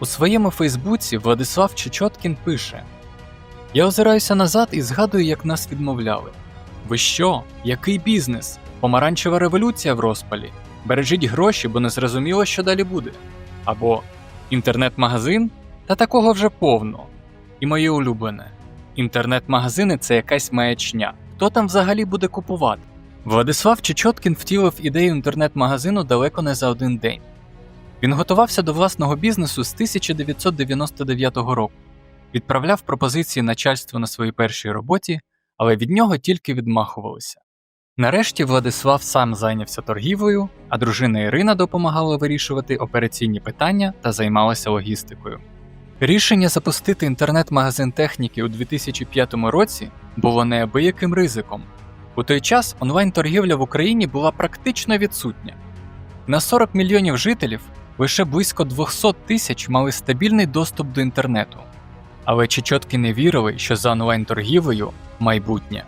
У своєму Фейсбуці Владислав Чечоткін пише: Я озираюся назад і згадую, як нас відмовляли. Ви що? Який бізнес? Помаранчева революція в розпалі. Бережіть гроші, бо не зрозуміло, що далі буде. Або інтернет-магазин? Та такого вже повно. І моє улюблене. Інтернет-магазини це якась маячня. Хто там взагалі буде купувати? Владислав Чечоткін втілив ідею інтернет-магазину далеко не за один день. Він готувався до власного бізнесу з 1999 року, відправляв пропозиції начальству на своїй першій роботі, але від нього тільки відмахувалися. Нарешті Владислав сам зайнявся торгівлею, а дружина Ірина допомагала вирішувати операційні питання та займалася логістикою. Рішення запустити інтернет-магазин техніки у 2005 році було неабияким ризиком. У той час онлайн-торгівля в Україні була практично відсутня. На 40 мільйонів жителів лише близько 200 тисяч мали стабільний доступ до інтернету. Але Чечотки не вірили, що за онлайн-торгівлею майбутнє.